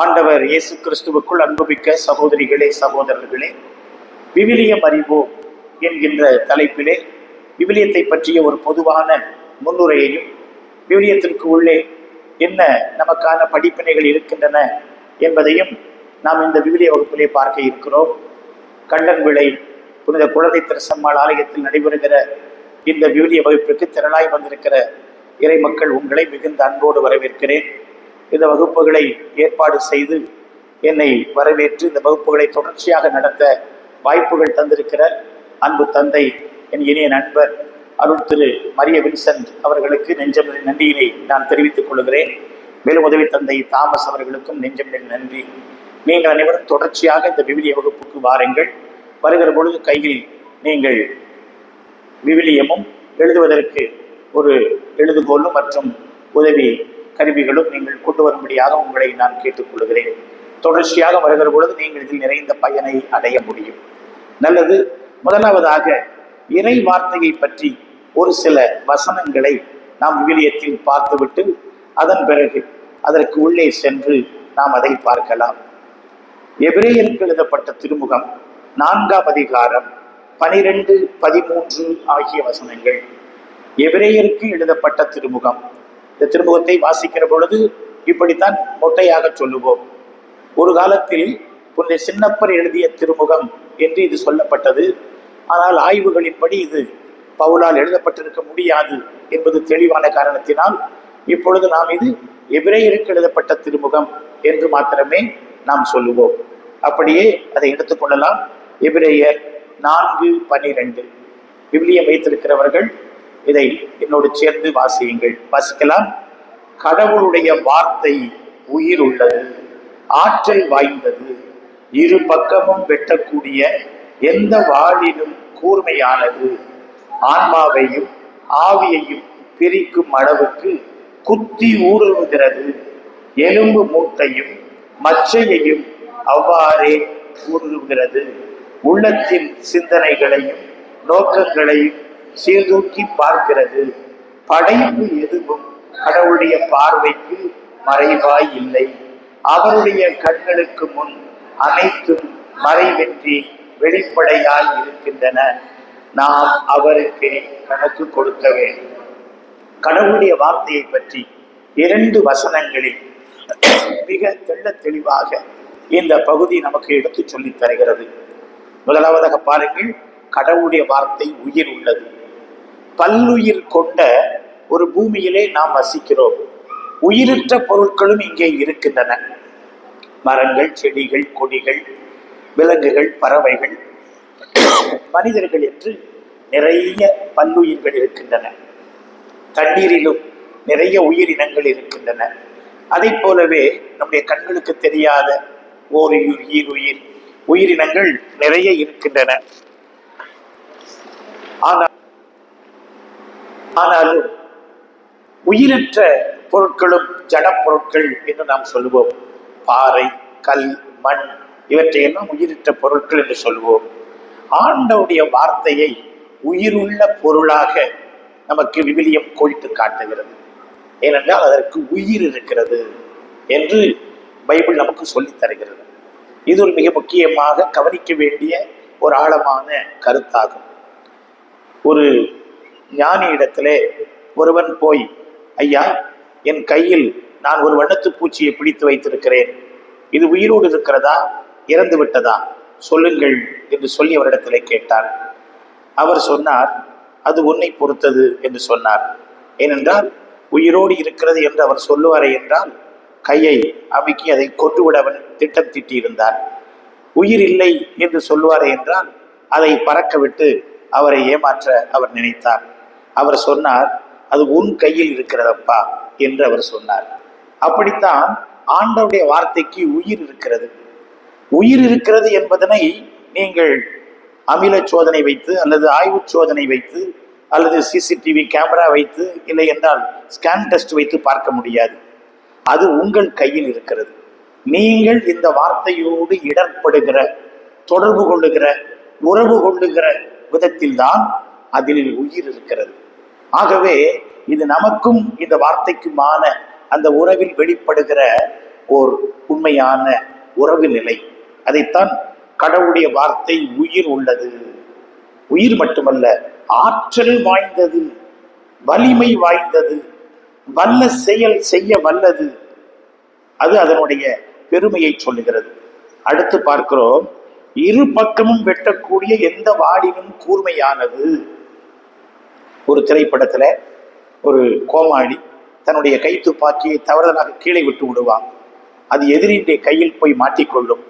ஆண்டவர் இயேசு கிறிஸ்துவுக்குள் அன்புமிக்க சகோதரிகளே சகோதரர்களே விவிலியம் அறிவோம் என்கின்ற தலைப்பிலே விவிலியத்தை பற்றிய ஒரு பொதுவான முன்னுரையையும் விவிலியத்திற்கு உள்ளே என்ன நமக்கான படிப்பினைகள் இருக்கின்றன என்பதையும் நாம் இந்த விவிலிய வகுப்பிலே பார்க்க இருக்கிறோம். கண்டன் விளை புனித குழந்தை திருசம்மாள் ஆலயத்தில் நடைபெறுகிற இந்த விவிலிய வகுப்பிற்கு திரளாய் வந்திருக்கிற இறை மக்கள் உங்களை மிகுந்த அன்போடு வரவேற்கிறேன். இந்த வகுப்புகளை ஏற்பாடு செய்து என்னை வரவேற்று இந்த வகுப்புகளை தொடர்ச்சியாக நடத்த வாய்ப்புகள் தந்திருக்கிற அன்பு தந்தை என் இனிய நண்பர் அருள் திரு மரிய வின்சென்ட் அவர்களுக்கு நெஞ்சம் நன்றியினை நான் தெரிவித்துக் கொள்கிறேன். மேலும் உதவி தந்தை தாமஸ் அவர்களுக்கும் நெஞ்சம் நன்றி. நீங்கள் அனைவரும் தொடர்ச்சியாக இந்த விவிலிய வகுப்புக்கு வாருங்கள். வருகிற பொழுது கையில் நீங்கள் விவிலியமும் எழுதுவதற்கு ஒரு எழுதுகோலும் மற்றும் உதவி கருவிகளும் நீங்கள் கொண்டு வரும்படியாக உங்களை நான் கேட்டுக்கொள்கிறேன். தொடர்ச்சியாக வருகிற பொழுது நீங்கள் இதில் நிறைந்த பயனை அடைய முடியும். நல்லது முதலாவதாக இறை வார்த்தையை பற்றி ஒரு சில வசனங்களை நாம் விவிலியத்தில் பார்த்துவிட்டு அதன் பிறகு அதற்கு உள்ளே சென்று நாம் அதை பார்க்கலாம். எபிரேயருக்கு எழுதப்பட்ட திருமுகம் நான்காம் அதிகாரம் பனிரெண்டு பதிமூன்று ஆகிய வசனங்கள். எபிரேயருக்கு எழுதப்பட்ட திருமுகம் இந்த திருமுகத்தை வாசிக்கிற பொழுது இப்படித்தான் மொட்டையாக சொல்லுவோம். ஒரு காலத்தில் புன்னை சின்னப்பர் எழுதிய திருமுகம் என்று இது சொல்லப்பட்டது. ஆனால் ஆய்வுகளின்படி இது பவுலால் எழுதப்பட்டிருக்க முடியாது என்பது தெளிவான காரணத்தினால் இப்பொழுது நாம் இது எபிரேயருக்கு எழுதப்பட்ட திருமுகம் என்று மாத்திரமே நாம் சொல்லுவோம். அப்படியே அதை எடுத்துக்கொள்ளலாம் எபிரேயர் நான்கு பன்னிரெண்டு விவிலியம் வைத்திருக்கிறவர்கள் இதை என்னோடு சேர்ந்து வாசியுங்கள். வாசிக்கலாம். கடவுளுடைய வார்த்தை உயிர் உள்ளது ஆற்றல் வாய்ந்தது. இரு பக்கமும் வெட்டக்கூடிய எந்த வாழிலும் கூர்மையானது. ஆன்மாவையும் ஆவியையும் பிரிக்கும் அளவுக்கு குத்தி ஊறுகிறது எலும்பு மூட்டையும் மச்சையையும் அவ்வாறே ஊறுகிறது உள்ளத்தின் சிந்தனைகளையும் நோக்கங்களையும் சீர்தூக்கி பார்க்கிறது. படைப்பு எதுவும் கடவுளுடைய பார்வைக்கு மறைவாய் இல்லை. அவருடைய கண்களுக்கு முன் அனைத்தும் மறைவின்றி வெளிப்படையாய் இருக்கின்றன. நாம் அவருக்கு கணக்கு கொடுக்க வேண்டும். கடவுளுடைய வார்த்தையை பற்றி இரண்டு வசனங்களில் மிக தெள்ள தெளிவாக இந்த பகுதி நமக்கு எடுத்து சொல்லித் தருகிறது. முதலாவதாக பாருங்கள் கடவுளுடைய வார்த்தை உயிர் உள்ளது. பல்லுயிர் கொண்ட ஒரு பூமியிலே நாம் வசிக்கிறோம். உயிரற்ற பொருட்களும் இங்கே இருக்கின்றன. மரங்கள் செடிகள் கொடிகள் விலங்குகள் பறவைகள் மனிதர்கள் என்று நிறைய பல்லுயிர்கள் இருக்கின்றன. தண்ணீரிலும் நிறைய உயிரினங்கள் இருக்கின்றன. அதை போலவே நம்முடைய கண்களுக்கு தெரியாத ஓரியுர் ஈருயிர் உயிரினங்கள் நிறைய இருக்கின்றன. ஆனால் ஆனாலும் உயிரற்ற பொருட்களும் ஜடப்பொருட்கள் என்று நாம் சொல்லுவோம். பாறை கல் மண் இவற்றையெல்லாம் உயிரிட்ட பொருட்கள் என்று சொல்லுவோம். ஆண்டவுடைய வார்த்தையை உயிருள்ள பொருளாக நமக்கு விவிலியம் கோடிட்டு காட்டுகிறது. ஏனென்றால் அதற்கு உயிர் இருக்கிறது என்று பைபிள் நமக்கு சொல்லித் தருகிறது. இது ஒரு மிக முக்கியமாக கவனிக்க வேண்டிய ஒரு ஆழமான கருத்தாகும். ஒரு ஞானி இடத்திலே ஒருவன் போய் ஐயா என் கையில் நான் ஒரு வண்ணத்து பூச்சியை பிடித்து வைத்திருக்கிறேன். இது உயிரோடு இருக்கிறதா? இறந்து விட்டதா? சொல்லுங்கள் என்று சொல்லி அவரிடத்திலே கேட்டார். அவர் சொன்னார் அது உன்னை பொறுத்தது என்று சொன்னார். ஏனென்றால் உயிரோடு இருக்கிறது என்று அவர் சொல்லுவாரே என்றால் கையை அமுக்கி அதை கொண்டுவிட அவன் திட்டம் திட்டியிருந்தார். உயிர் இல்லை என்று சொல்லுவாரே என்றால் அதை பறக்கவிட்டு அவரை ஏமாற்ற அவர் நினைத்தார். அவர் சொன்னார் அது உன் கையில் இருக்கிறதப்பா என்று அவர் சொன்னார். அப்படித்தான் ஆண்டவுடைய வார்த்தைக்கு உயிர் இருக்கிறது. உயிர் இருக்கிறது என்பதனை நீங்கள் அமில சோதனை வைத்து அல்லது ஆய்வு சோதனை வைத்து அல்லது சிசிடிவி கேமரா வைத்து இல்லை என்றால் ஸ்கேன் டெஸ்ட் வைத்து பார்க்க முடியாது. அது உங்கள் கையில் இருக்கிறது. நீங்கள் இந்த வார்த்தையோடு இடர்படுகிற தொடர்பு கொள்ளுகிற உறவு கொள்ளுகிற விதத்தில்தான் அதில் உயிர் இருக்கிறது. ஆகவே இது நமக்கும் இந்த வார்த்தைக்குமான அந்த உறவில் வெளிப்படுகிற ஓர் உண்மையான உறவு நிலை. அதைத்தான் கடவுளுடைய வார்த்தை உயிர் உள்ளது. உயிர் மட்டுமல்ல ஆற்றல் வாய்ந்தது வலிமை வாய்ந்தது வல்ல செயல் செய்ய வல்லது. அது அதனுடைய பெருமையை சொல்லுகிறது. அடுத்து பார்க்கிறோம் இரு பக்கமும் வெட்டக்கூடிய எந்த வாடினும் கூர்மையானது. ஒரு திரைப்படத்தில் ஒரு கோமாளி தன்னுடைய கை துப்பாக்கியை தவறுதலாக கீழே விட்டு விடுவான். அது எதிரியுடைய கையில் போய் மாட்டிக்கொள்ளும்.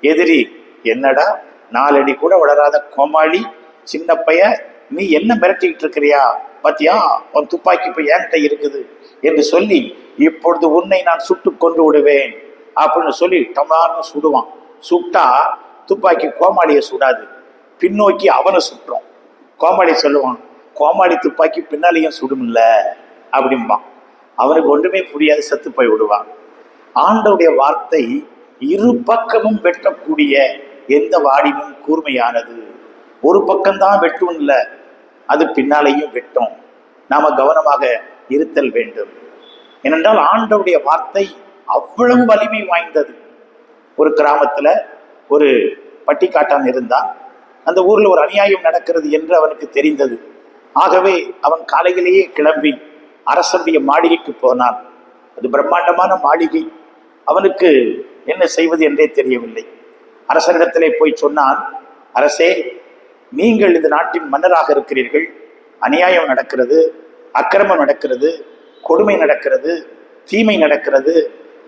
எதிரி என்னடா நாலடி கூட வளராத கோமாளி சின்ன பையன் நீ என்ன மிரட்டிக்கிட்டு இருக்கிறியா? பாத்தியா உன் துப்பாக்கி இப்போ என்கிட்ட இருக்குது? என்று சொல்லி இப்பொழுது உன்னை நான் சுட்டு கொண்டு விடுவேன். அப்படின்னு சொல்லி டமார்னு சுடுவான். சுட்டா துப்பாக்கி கோமாளியை சுடாது. பின்னோக்கி அவனை சுட்டுறோம் கோமாளி சொல்லுவான் கோமாளி துப்பாக்கி பின்னாலேயும் சுடுமில்ல அப்படிம்பான் அவனுக்கு ஒன்றுமே புரியாது செத்து போய் விடுவான். ஆண்டவுடைய வார்த்தை இரு பக்கமும் வெட்டக்கூடிய எந்த வாடினும் கூர்மையானது. ஒரு பக்கம்தான் வெட்டும் இல்லை அது பின்னாலேயும் வெட்டும். நாம கவனமாக இருத்தல் வேண்டும். ஏனென்றால் ஆண்டவுடைய வார்த்தை அவ்வளவு வலிமை வாய்ந்தது. ஒரு கிராமத்துல ஒரு பட்டிக்காட்டான் இருந்தான். அந்த ஊரில் ஒரு அநியாயம் நடக்கிறது என்று அவனுக்கு தெரிந்தது. ஆகவே அவன் காலையிலேயே கிளம்பி அரசனுடைய மாளிகைக்கு போனான். அது பிரம்மாண்டமான மாளிகை. அவனுக்கு என்ன செய்வது என்றே தெரியவில்லை. அரசனிடத்திலே போய் சொன்னான் அரசே நீங்கள் இந்த நாட்டின் மன்னராக இருக்கிறீர்கள். அநியாயம் நடக்கிறது அக்கிரமம் நடக்கிறது கொடுமை நடக்கிறது தீமை நடக்கிறது.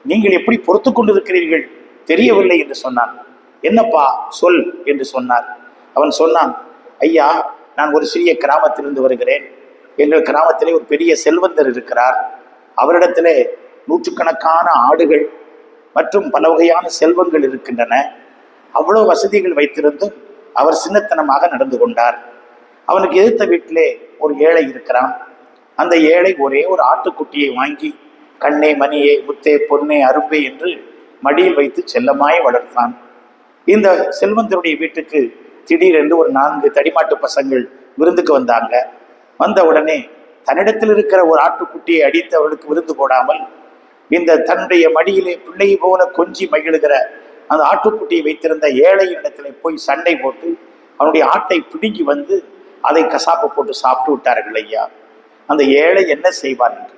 நீங்கள் எப்படி பொறுத்து கொண்டிருக்கிறீர்கள்? தெரியவில்லை என்று சொன்னான். என்னப்பா சொல் என்று சொன்னார். அவன் சொன்னான் ஐயா நான் ஒரு சிறிய கிராமத்திலிருந்து வருகிறேன். எங்கள் கிராமத்திலே ஒரு பெரிய செல்வந்தர் இருக்கிறார். அவரிடத்திலே நூற்றுக்கணக்கான ஆடுகள் மற்றும் பல வகையான செல்வங்கள் இருக்கின்றன. அவ்வளோ வசதிகள் வைத்திருந்தும் அவர் சின்னத்தனமாக நடந்து கொண்டார். அவனுக்கு எதிர்த்த வீட்டிலே ஒரு ஏழை இருக்கிறான். அந்த ஏழை ஒரே ஒரு ஆட்டுக்குட்டியை வாங்கி கண்ணே மணியே முத்தே பொன்னே அரும்பே என்று மடியில் வைத்து செல்லமாய் வளர்த்தான். இந்த செல்வந்தருடைய வீட்டுக்கு திடீரென்று ஒரு நான்கு தடிமாட்டு பசங்கள் விருந்துக்கு வந்தாங்க. வந்த உடனே தன்னிடத்தில் இருக்கிற ஒரு ஆட்டுக்குட்டியை அடித்து அவர்களுக்கு விருந்து போடாமல் இந்த தன்னுடைய மடியிலே பிள்ளை போல கொஞ்சி மகிழுகிற அந்த ஆட்டுக்குட்டியை வைத்திருந்த ஏழை இடத்துல போய் சண்டை போட்டு அவனுடைய ஆட்டை பிடுங்கி வந்து அதை கசாப்பு போட்டு சாப்பிட்டு விட்டார்கள் ஐயா. அந்த ஏழை என்ன செய்வார் என்று?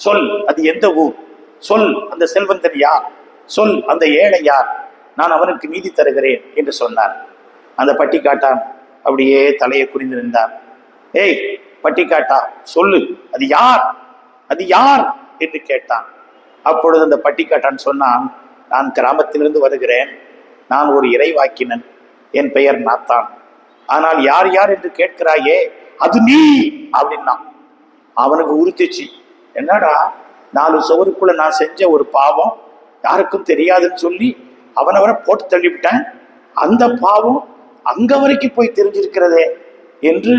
சொல் அது எந்த ஊர்? சொல் அந்த செல்வந்தன் யார்? சொல் அந்த ஏழை யார்? நான் அவனுக்கு நீதி தருகிறேன் என்று சொன்னார் அந்த பட்டிக்காட்டான் அப்படியே தலையை குறிந்து நின்றான் ஏய் பட்டிக்காட்டா சொல்லு அது யார்? அது யார்? என்று கேட்டான். அப்பொழுது அந்த பட்டிக்காட்டான் சொன்னான் நான் கிராமத்திலிருந்து வருகிறேன். நான் ஒரு இறைவாக்கினன். என் பெயர் நாத்தான். ஆனால் யார் யார் என்று கேட்கிறாயே அது நீ! அப்படின்னா அவனுக்கு உறுத்திச்சு என்னடா நாலு சுவருக்குள்ள நான் செஞ்ச ஒரு பாவம் யாருக்கும் தெரியாதுன்னு சொல்லி அவனவரை போட்டு தள்ளிவிட்டேன். அந்த பாவம் அங்க வரைக்கும் போய் தெரிஞ்சிருக்கிறதே என்று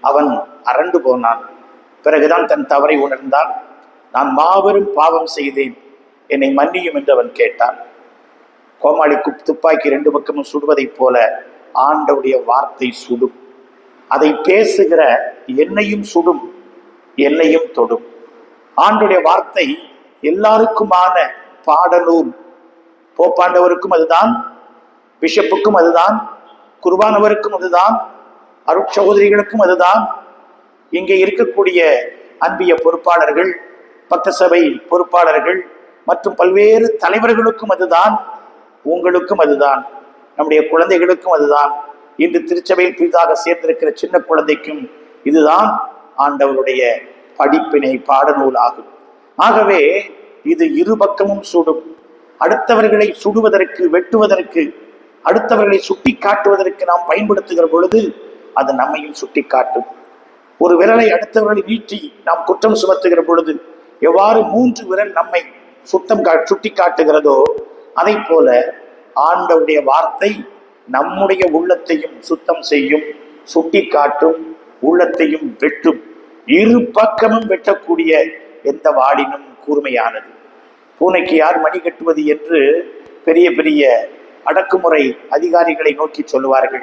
அவன் அரண்டு போனான். பிறகுதான் தன் தவறை உணர்ந்தான். நான் மாபெரும் பாவம் செய்தேன். என்னை மன்னியும் என்று அவன் கேட்டான். கோமாளி குப் துப்பாக்கி ரெண்டு பக்கமும் சுடுவதைப் போல ஆண்டவுடைய வார்த்தை சுடும். அதை பேசுகிற என்னையும் சுடும் என்னையும் தொடும். ஆண்டுடைய வார்த்தை எல்லாருக்குமான பாடநூல் போப்பாண்டவருக்கும் அதுதான் பிஷப்புக்கும் அதுதான் குருபானவருக்கும் அதுதான் அருட்சகோதரிகளுக்கும் அதுதான். இங்கே இருக்கக்கூடிய அன்பிய பொறுப்பாளர்கள் பக்த சபை பொறுப்பாளர்கள் மற்றும் பல்வேறு தலைவர்களுக்கும் அதுதான் உங்களுக்கும் அதுதான் நம்முடைய குழந்தைகளுக்கும் அதுதான். இன்று திருச்சபையில் புதிதாக சேர்ந்திருக்கிற சின்ன குழந்தைக்கும் இதுதான் ஆண்டவருடைய படிப்பினை பாடநூல் ஆகும் ஆகவே இது இரு பக்கமும் சுடும். அடுத்தவர்களை சுடுவதற்கு வெட்டுவதற்கு அடுத்தவர்களை சுட்டி காட்டுவதற்கு நாம் பயன்படுத்துகிற பொழுது அது நம்மையும் சுட்டி காட்டும் ஒரு விரலை அடுத்தவர்களை நீட்டி நாம் குற்றம் சுமத்துகிற பொழுது எவ்வாறு மூன்று விரல் நம்மை சுத்தம் கா சுட்டி காட்டுகிறதோ அதை போல ஆண்டவுடைய வார்த்தை நம்முடைய உள்ளத்தையும் சுத்தம் செய்யும் சுட்டி காட்டும் உள்ளத்தையும் வெட்டும். இரு பக்கமும் வெட்டக்கூடிய எந்த வாடினும் கூர்மையானது. பூனைக்கு யார் மணி கட்டுவது என்று பெரிய பெரிய அடக்குமுறை அதிகாரிகளை நோக்கி சொல்லுவார்கள்.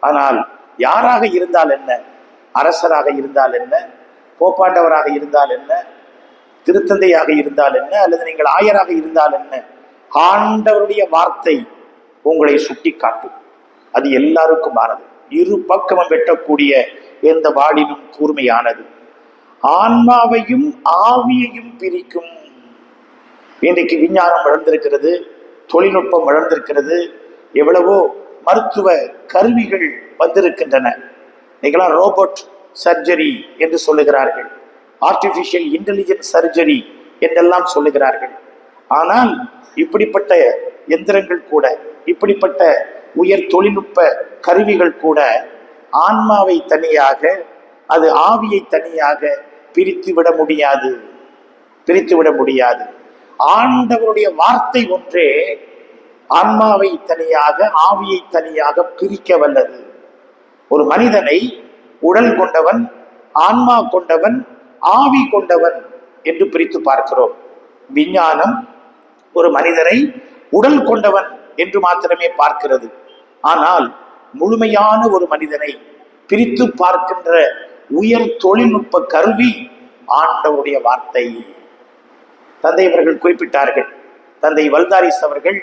ஆனால் யாராக இருந்தால் என்ன? அரசராக இருந்தால் என்ன? போப்பாண்டவராக இருந்தால் என்ன? திருத்தந்தையாக இருந்தால் என்ன? அல்லது நீங்கள் ஆயராக இருந்தால் என்ன? ஆண்டவருடைய வார்த்தை உங்களை சுட்டி காட்டும் அது எல்லாருக்குமானது இரு பக்கமும் வெட்டக்கூடிய எந்த வாடினும் கூர்மையானது. ஆன்மாவையும் ஆவியையும் பிரிக்கும். இன்றைக்கு விஞ்ஞானம் வளர்ந்திருக்கிறது. தொழில்நுட்பம் வளர்ந்திருக்கிறது. எவ்வளவோ மருத்துவ கருவிகள் வந்திருக்கின்றன. இன்னைக்கெல்லாம் ரோபோட் சர்ஜரி என்று சொல்லுகிறார்கள். ஆர்டிஃபிஷியல் இன்டெலிஜென்ஸ் சர்ஜரி என்றெல்லாம் சொல்லுகிறார்கள். ஆனால் இப்படிப்பட்ட எந்திரங்கள் கூட இப்படிப்பட்ட உயர் தொழில்நுட்ப கருவிகள் கூட ஆன்மாவை தனியாக அது ஆவியை தனியாக பிரித்து விட முடியாது. பிரித்து விட முடியாது. ஆண்டவருடைய வார்த்தை ஒன்றே ஆன்மாவை தனியாக ஆவியை தனியாக பிரிக்க வல்லது. ஒரு மனிதனை உடல் கொண்டவன் ஆன்மா கொண்டவன் ஆவி கொண்டவன் என்று பிரித்து பார்க்கிறோம். விஞ்ஞானம் ஒரு மனிதனை உடல் கொண்டவன் என்று மாத்திரமே பார்க்கிறது. ஆனால் முழுமையான ஒரு மனிதனை பிரித்து பார்க்கின்ற உயர் தொழில்நுட்ப கருவி ஆண்டவருடைய வார்த்தை. தந்தை அவர்கள் குறிப்பிட்டார்கள். தந்தை வல்தாரிஸ் அவர்கள்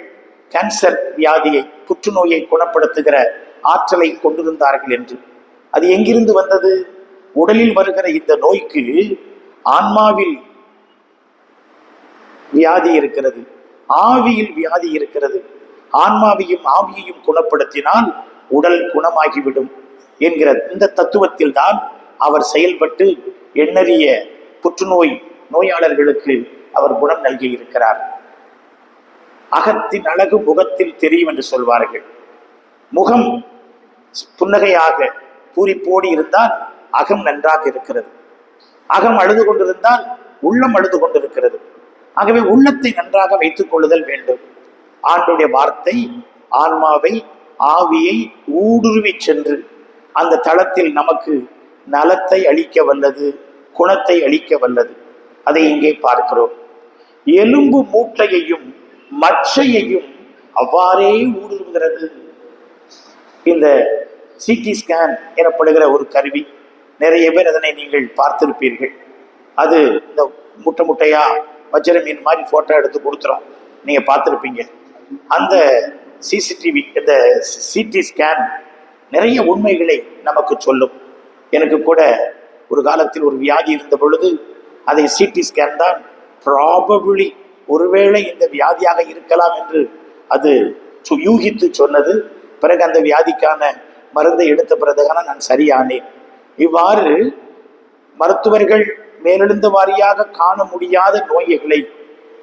கேன்சர் வியாதியை புற்றுநோயை குணப்படுத்துகிற ஆற்றலை கொண்டிருந்தார்கள் என்று. அது எங்கிருந்து வந்தது? உடலில் வருகிற இந்த நோய்க்கு ஆன்மாவில் வியாதி இருக்கிறது. ஆவியில் வியாதி இருக்கிறது. ஆன்மாவையும் ஆவியையும் குணப்படுத்தினால் உடல் குணமாகிவிடும் என்கிற இந்த தத்துவத்தில் தான் அவர் செயல்பட்டு எண்ணறிய புற்றுநோய் நோயாளர்களுக்கு அவர் குணம் நல்கி இருக்கிறார் அகத்தின் அழகு முகத்தில் தெரியும் என்று சொல்வார்கள். முகம் புன்னகையாக பூரிப்போடி இருந்தால் அகம் நன்றாக இருக்கிறது. அகம் அழுது கொண்டிருந்தால் உள்ளம் அழுது கொண்டிருக்கிறது. ஆகவே உள்ளத்தை நன்றாக வைத்துக் கொள்ளுதல் வேண்டும். ஆண்டுடைய வார்த்தை ஆன்மாவை ஆவியை ஊடுருவி சென்று அந்த தளத்தில் நமக்கு நலத்தை அளிக்க வல்லது குணத்தை அளிக்க வல்லது. அதை இங்கே பார்க்கிறோம். எலும்பு மூட்டையையும் மச்சையையும் அவ்வாறே ஊடுருவுகிறது. இந்த சிடி ஸ்கேன் எனப்படுகிற ஒரு கருவி. நிறைய பேர் அதனை நீங்கள் பார்த்திருப்பீர்கள். அது இந்த முட்டை முட்டையா வஜ்ர மீன் மாதிரி போட்டோ எடுத்து கொடுத்துரும். நீங்க பார்த்துருப்பீங்க. அந்த சிசிடிவி இந்த சிடி ஸ்கேன் நிறைய உண்மைகளை நமக்கு சொல்லும். எனக்கு கூட ஒரு காலத்தில் ஒரு வியாதி இருந்த பொழுது அதை சிடி ஸ்கேன் தான் ப்ராபபிளி ஒருவேளை இந்த வியாதியாக இருக்கலாம் என்று அது சு- யூகித்து சொன்னது. பிறகு அந்த வியாதிக்கான மருந்தை எடுத்த பிறகுதான நான் சரியானேன். இவ்வாறு மருத்துவர்கள் மேலெழுந்த வாரியாக காண முடியாத நோய்களை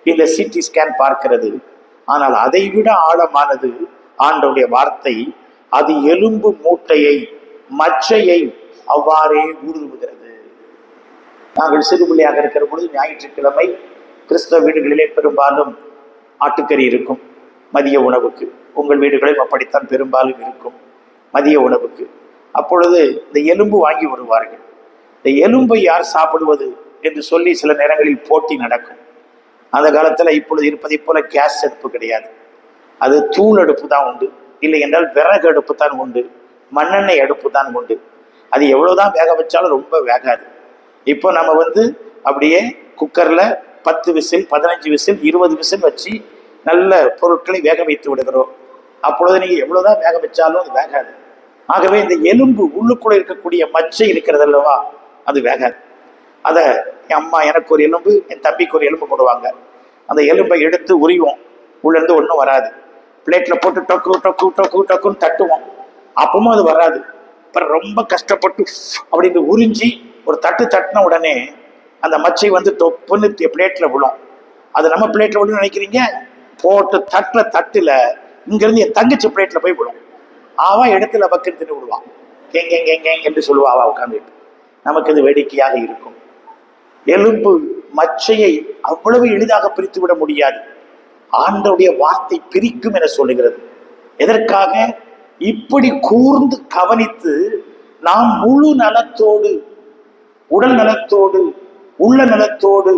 இந்த சிடி ஸ்கேன் பார்க்கிறது. ஆனால் அதை விட ஆழமானது ஆண்டவுடைய வார்த்தை அது எலும்பு மூட்டையை மச்சையை அவ்வாறே ஊடுருவுகிறது. நாங்கள் சிறுபிள்ளையாக இருக்கிற பொழுது ஞாயிற்றுக்கிழமை கிறிஸ்தவ வீடுகளிலே பெரும்பாலும் ஆட்டுக்கறி இருக்கும். மதிய உணவுக்கு. உங்கள் வீடுகளிலும் அப்படித்தான் பெரும்பாலும் இருக்கும். மதிய உணவுக்கு. அப்பொழுது இந்த எலும்பு வாங்கி வருவார்கள் இந்த எலும்பை யார் சாப்பிடுவது என்று சொல்லி சில நேரங்களில் போட்டி நடக்கும். அந்த காலத்தில் இப்பொழுது இருப்பதைப் போல கேஸ் அடுப்பு கிடையாது. அது தூள் அடுப்பு தான் உண்டு. இல்லை என்றால் விறகு அடுப்பு தான் உண்டு. மண்ணெண்ணெய் அடுப்பு தான் உண்டு. அது எவ்வளோதான் வேக வச்சாலும் ரொம்ப வேகாது. இப்போ நம்ம வந்து அப்படியே குக்கரில் பத்து விசில் பதினஞ்சு விசில் இருபது விசில் வச்சு நல்ல பொருட்களை வேக வைத்து விடுகிறோம். அப்பொழுது நீங்கள் எவ்வளோதான் வேக வச்சாலும் அது வேகாது. ஆகவே இந்த எலும்பு உள்ளுக்குள்ள இருக்கக்கூடிய மச்சை இருக்கிறது அல்லவா அது வேகாது. அதை என் அம்மா எனக்கு ஒரு எலும்பு என் தம்பிக்கு ஒரு எலும்பு போடுவாங்க. அந்த எலும்பை எடுத்து உரிவோம். உள்ளேருந்து ஒன்றும் வராது. பிளேட்டில் போட்டு டொக்கு டொக்கு டொக்கு டொக்குன்னு தட்டுவோம். அப்பவும் அது வராது. அப்புறம் ரொம்ப கஷ்டப்பட்டு அப்படின்னு உறிஞ்சி ஒரு தட்டு தட்டின உடனே அந்த மச்சை வந்து தொப்புன்னு பிளேட்டில் விழும். அது நம்ம பிளேட்டில் விழுன்னு நினைக்கிறீங்க? போட்டு தட்டில் தட்டில் இங்கேருந்து என் தங்கச்சி பிளேட்டில் போய் விடும் ஆவா இடத்துல பக்கம் தின்னு விடுவான். கேங்க கேங் என்று சொல்லுவா அவா உட்காந்துட்டு நமக்கு இது வேடிக்கையாக இருக்கும். எலும்பு மச்சையை அவ்வளவு எளிதாக பிரித்து விட முடியாது. ஆண்டவுடைய வார்த்தை பிரிக்கும் என சொல்லுகிறது. எதற்காக? இப்படி கூர்ந்து கவனித்து நாம் முழு நலத்தோடு உடல் நலத்தோடு உள்ள நலத்தோடு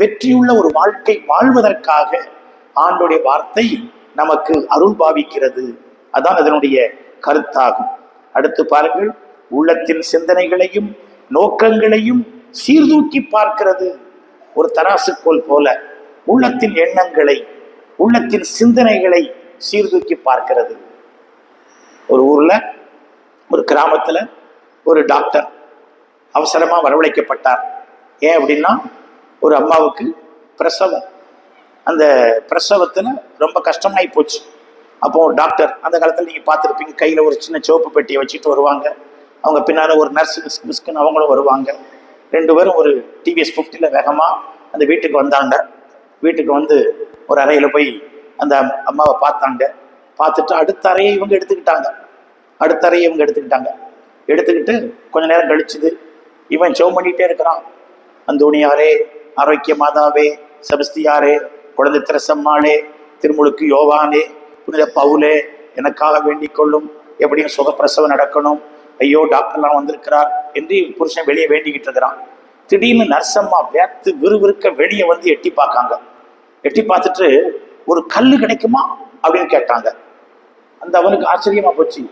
வெற்றியுள்ள ஒரு வாழ்க்கை வாழ்வதற்காக ஆண்டுடைய வார்த்தை நமக்கு அருள் பாவிக்கிறது. அதான் அதனுடைய கருத்தாகும். அடுத்து பாருங்கள் உள்ளத்தின் சிந்தனைகளையும் நோக்கங்களையும் சீர்தூக்கி பார்க்கிறது. ஒரு தராசுக்கோல் போல உள்ளத்தின் எண்ணங்களை உள்ளத்தின் சிந்தனைகளை சீர்தூக்கி பார்க்கிறது. ஒரு ஊர்ல ஒரு கிராமத்துல ஒரு டாக்டர் அவசரமா வரவழைக்கப்பட்டார். ஏன் அப்படின்னா ஒரு அம்மாவுக்கு பிரசவம். அந்த பிரசவத்தில் ரொம்ப கஷ்டமாகி போச்சு. அப்போ டாக்டர் அந்த காலத்தில் நீங்கள் பார்த்துருப்பீங்க கையில் ஒரு சின்ன சிவப்பு பெட்டியை வச்சுட்டு வருவாங்க. அவங்க பின்னால ஒரு நர்ஸ் மிஸ்க் மிஸ்க்குன்னு அவங்களும் வருவாங்க. ரெண்டு பேரும் ஒரு டிவிஎஸ் ஃபிஃப்டியில் வேகமாக அந்த வீட்டுக்கு வந்தாங்க. வீட்டுக்கு வந்து ஒரு அறையில் போய் அந்த அம்மாவை பார்த்தாங்க. பார்த்துட்டு அடுத்த அறையை இவங்க எடுத்துக்கிட்டாங்க. அடுத்த அறையை இவங்க எடுத்துக்கிட்டாங்க. எடுத்துக்கிட்டு கொஞ்ச நேரம் கழிச்சுது. இவன் ஜெவ் பண்ணிகிட்டே இருக்கிறான். அந்தோணியாரே ஆரோக்கிய மாதாவே செபஸ்தியாரே குழந்தை திரசம்மாளே திருமுழுக்கு யோவானே புனித பவுலே எனக்காக வேண்டிக் கொள்ளும் எப்படியும் சுகப்பிரசவம் நடக்கணும். ஐயோ டாக்டர்லாம் வந்திருக்கிறார் என்று புருஷன் வெளியே வேண்டிக்கிட்டு இருக்கிறான். திடீர்னு நர்சம்மா வேத்து விறுவிறுக்க வெளியே வந்து எட்டி பார்க்காங்க. எட்டி பார்த்துட்டு ஒரு கல் கிடைக்குமா? அப்படின்னு கேட்டாங்க. அந்த அவனுக்கு ஆச்சரியமா போச்சு.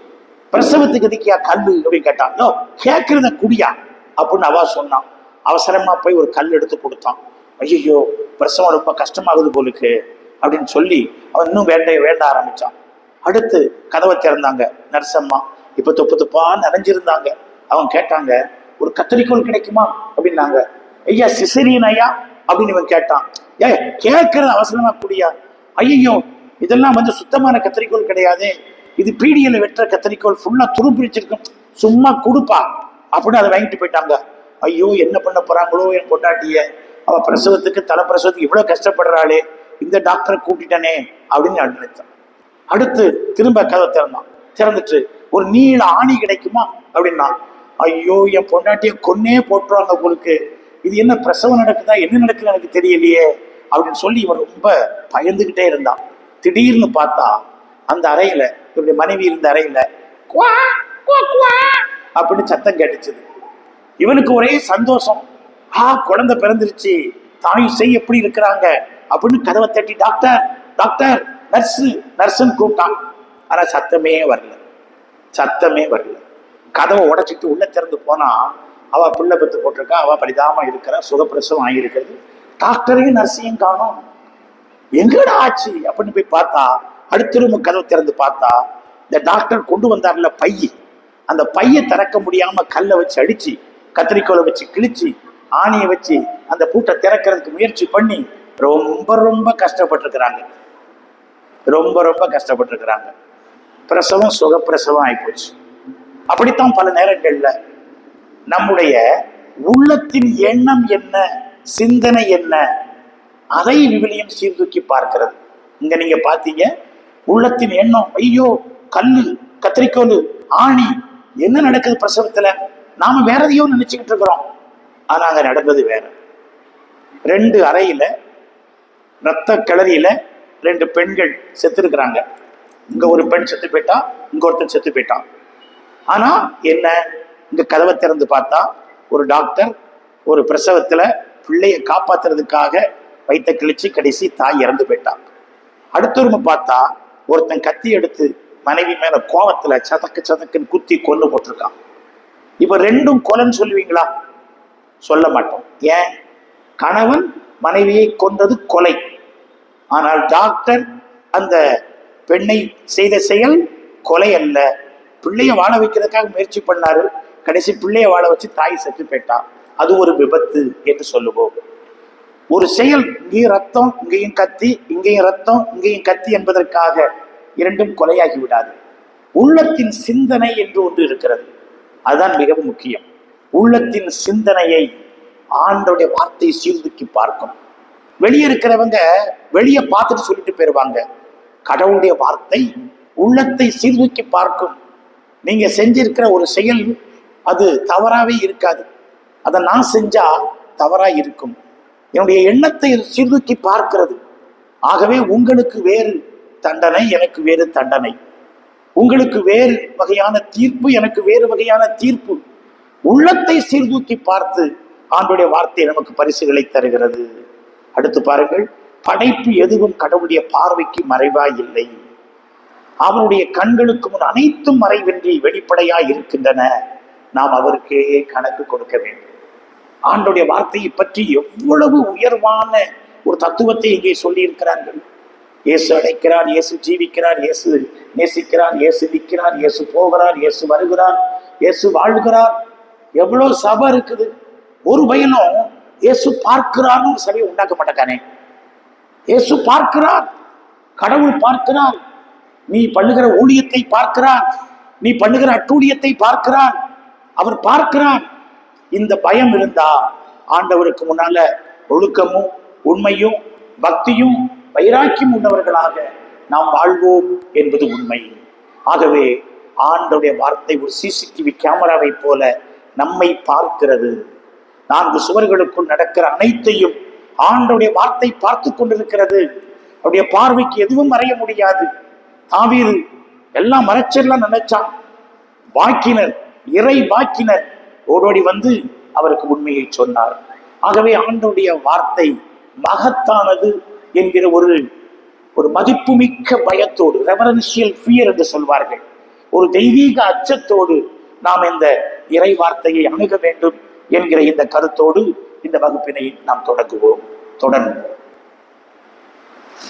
பிரசவத்துக்கு எதுக்கியா கல் அப்படின்னு கேட்டான். யோ கேட்கறத குடியா? அப்படின்னு அவ சொன்னான். அவசரமா போய் ஒரு கல் எடுத்து கொடுத்தான். ஐயோ பிரசவம் ரொம்ப கஷ்டமாகுது போலுக்கு அப்படின்னு சொல்லி அவன் இன்னும் வேண்ட வேண்ட ஆரம்பிச்சான். அடுத்து கதவை திறந்தாங்க நர்சம்மா. இப்ப தொப்பு தொப்பா நிறைஞ்சிருந்தாங்க அவங்க கேட்டாங்க ஒரு கத்தரிக்கோல் கிடைக்குமா? அப்படின்னாங்க. ஐயா சிசரியன் ஐயா அப்படின்னு இவன் கேட்டான். ஏ கேட்கறது அவசரமா கூடியா? ஐயோ இதெல்லாம் வந்து சுத்தமான கத்திரிக்கோள் கிடையாது. இது பீடியில் வெட்டுற கத்திரிக்கோள் ஃபுல்லா துருப்பிடிச்சிருக்கும் சும்மா கொடுப்பா அப்படின்னு அதை வாங்கிட்டு போயிட்டாங்க. ஐயோ என்ன பண்ண போறாங்களோ என் பொண்டாட்டிய? அவ பிரசவத்துக்கு தலை பிரசவத்துக்கு இவ்வளவு கஷ்டப்படுறாளே இந்த டாக்டரை கூட்டிட்டனே அப்படின்னு நினைத்தான். அடுத்து திரும்ப கதை திறந்தான். திறந்துட்டு ஒரு நீள ஆணி கிடைக்குமா? அப்படின்னா ஐயோ என் பொண்டாட்டிய கொன்னே போட்டுருவாங்க உங்களுக்கு. இது என்ன பிரசவம் நடக்குதா? என்ன நடக்குது எனக்கு தெரியலையே அப்படின்னு சொல்லி இவன் ரொம்ப பயந்துகிட்டே இருந்தான். திடீர்னு பார்த்தா அந்த அறையில இவருடைய மனைவி இருந்த அறையில குவா, அப்படின்னு சத்தம் கேட்டுச்சுது. இவனுக்கு ஒரே சந்தோஷம். ஆ குழந்தை பிறந்துருச்சு. தாய் செய் எப்படி இருக்கிறாங்க? அப்படின்னு கதவை தட்டி டாக்டர் டாக்டர் நர்ஸு நர்ஸுன்னு கூப்பிட்டான். ஆனா சத்தமே வரல. சத்தமே வரல. கதவை உடைச்சிட்டு உள்ள திறந்து போனா அவ பிள்ளை பெத்து போட்டிருக்கா அவ பரிதாம இருக்கிற சுகப்பிரசவம் ஆகியிருக்கிறது. டாக்டரையும் நர்ஸையும் காணும். எங்கடா ஆச்சு? அப்படின்னு போய் பார்த்தா அடுத்த ரூம் கதவை திறந்து பார்த்தா இந்த டாக்டர் கொண்டு வந்தார்ல பைய. அந்த பைய திறக்க முடியாம கல்லை வச்சு அடிச்சு கத்திரிக்கோலை வச்சு கிழிச்சு ஆணியை வச்சு அந்த பூட்டை திறக்கிறதுக்கு முயற்சி பண்ணி ரொம்ப ரொம்ப கஷ்டப்பட்டிருக்கிறாங்க. ரொம்ப ரொம்ப கஷ்டப்பட்டிருக்கிறாங்க. பிரசவம் சுகப்பிரசவம் ஆகிப்போச்சு அப்படித்தான் பல நேரங்கள்ல நம்முடைய உள்ளத்தின் எண்ணம் என்ன சிந்தனை என்ன அதை விவிலியம் சீர்தூக்கி பார்க்கிறது. இங்க நீங்க பாத்தீங்க உள்ளத்தின் எண்ணம் ஐயோ கல்லு கத்திரிக்கோல் ஆணி என்ன நடக்குது பிரசவத்துல? நாம வேற எதையோ நினைச்சுக்கிட்டு இருக்கிறோம். ஆனா அங்க நடந்தது வேற. ரெண்டு அறையில ரத்த கிளறியில ரெண்டு பெண்கள் செத்து இருக்கிறாங்க இங்க ஒரு பெண் செத்து போயிட்டா இங்க ஒருத்தன் செத்து போயிட்டான். ஆனா என்ன? இங்க கதவை திறந்து பார்த்தா ஒரு டாக்டர் ஒரு பிரசவத்துல பிள்ளைய காப்பாத்துறதுக்காக வைத்த கிழிச்சு கடைசி தாய் இறந்து போயிட்டான் அடுத்தவரும் பார்த்தா ஒருத்தன் கத்தி எடுத்து மனைவி மேல கோவத்துல சதக்கு சதக்குன்னு குத்தி கொண்டு போட்டிருக்கான். இப்ப ரெண்டும் கொலைன்னு சொல்லுவீங்களா? சொல்ல மாட்டோம். ஏன்? கணவன் மனைவியை கொன்றது கொலை. ஆனால் டாக்டர் அந்த பெண்ணை செய்த செயல் கொலை அல்ல. பிள்ளைய வாழ வைக்கிறதுக்காக முயற்சி பண்ணாரு. கடைசி பிள்ளைய வாழ வச்சு தாய் செத்து போயிட்டா. அது ஒரு விபத்து என்று சொல்லுவோம். ஒரு செயல் இங்கேயும் ரத்தம் இங்கேயும் கத்தி இங்கேயும் ரத்தம் இங்கேயும் கத்தி என்பதற்காக இரண்டும் கொலையாகி விடாது. உள்ளத்தின் சிந்தனை என்று ஒன்று இருக்கிறது. அதுதான் மிகவும் முக்கியம். உள்ளத்தின் சிந்தனையை ஆண்டோடைய வார்த்தையை சீர்தூக்கி பார்க்கும் வெளியே இருக்கிறவங்க வெளியே பார்த்துட்டு சொல்லிட்டு போயிருவாங்க. கடவுளுடைய வார்த்தை உள்ளத்தை சீர்தூக்கி பார்க்கும். நீங்க செஞ்சிருக்கிற ஒரு செயல் அது தவறாவே இருக்காது. அதை நான் செஞ்சா தவறா இருக்கும். என்னுடைய எண்ணத்தை சீர்தூக்கி பார்க்கிறது. ஆகவே உங்களுக்கு வேறு தண்டனை எனக்கு வேறு தண்டனை. உங்களுக்கு வேறு வகையான தீர்ப்பு எனக்கு வேறு வகையான தீர்ப்பு. உள்ளத்தை சீர்தூக்கி பார்த்து ஆண்டுடைய வார்த்தை நமக்கு பரிசுகளை தருகிறது. அடுத்து பாருங்கள் படைப்பு எதுவும் கடவுளுடைய பார்வைக்கு மறைவாய் இல்லை அவனுடைய கண்களுக்கு முன் அனைத்தும் மறைவின்றி வெளிப்படையாய் இருக்கின்றன. நாம் அவருக்கே கணக்கு கொடுக்க வேண்டும். ஆண்டுடைய வார்த்தையை பற்றி எவ்வளவு உயர்வான ஒரு தத்துவத்தை இங்கே சொல்லி இருக்கிறார்கள் இயேசு அழைக்கிறார் இயேசு ஜீவிக்கிறார் இயேசு நேசிக்கிறார் இயேசு நிற்கிறார் இயேசு போகிறார் இயேசு வருகிறார் இயேசு வாழ்கிறார் எவ்வளோ சபை இருக்குது? ஒரு பையனும் இயேசு பார்க்கிறார்னு ஒரு சபையை உண்டாக்க மாட்டேக்கானே இயேசு பார்க்கிறார் கடவுள் பார்க்கிறார் நீ பண்ணுகிற ஊழியத்தை பார்க்கிறார் நீ பண்ணுகிற அட்டூழியத்தை பார்க்கிறார் அவர் பார்க்கிறார் இந்த பயம் இருந்தா ஆண்டவருக்கு முன்னால ஒழுக்கமும் உண்மையும் பக்தியும் வைராக்கியம் உள்ளவர்களாக நாம் வாழ்வோம் என்பது உண்மை. ஆகவே ஆண்டவுடைய வார்த்தை ஒரு சிசிடிவி கேமராவை போல நம்மை பார்க்கிறது. நான்கு சுவர்களுக்குள் நடக்கிற அனைத்தையும் ஆண்டவுடைய வார்த்தை பார்த்து கொண்டிருக்கிறது. அவருடைய பார்வைக்கு எதுவும் மறைய முடியாது. தாவீது எல்லாம் மறைச்சிடலாம் நினைச்சான். வாக்கினர் இறை வாக்கினர் ஓடோடி வந்து அவருக்கு உண்மையை சொன்னார். ஆகவே ஆண்டவுடைய வார்த்தை மகத்தானது என்கிற ஒரு ஒரு மதிப்புமிக்க பயத்தோடு ரெவரன்ஷியல் ஃபியர் என்று சொல்வார்கள். ஒரு தெய்வீக அச்சத்தோடு நாம் இந்த இறை வார்த்தையை அணுக வேண்டும் என்கிற இந்த கருத்தோடு இந்த வகுப்பினை நாம் தொடங்குவோம். தொடர்வோம்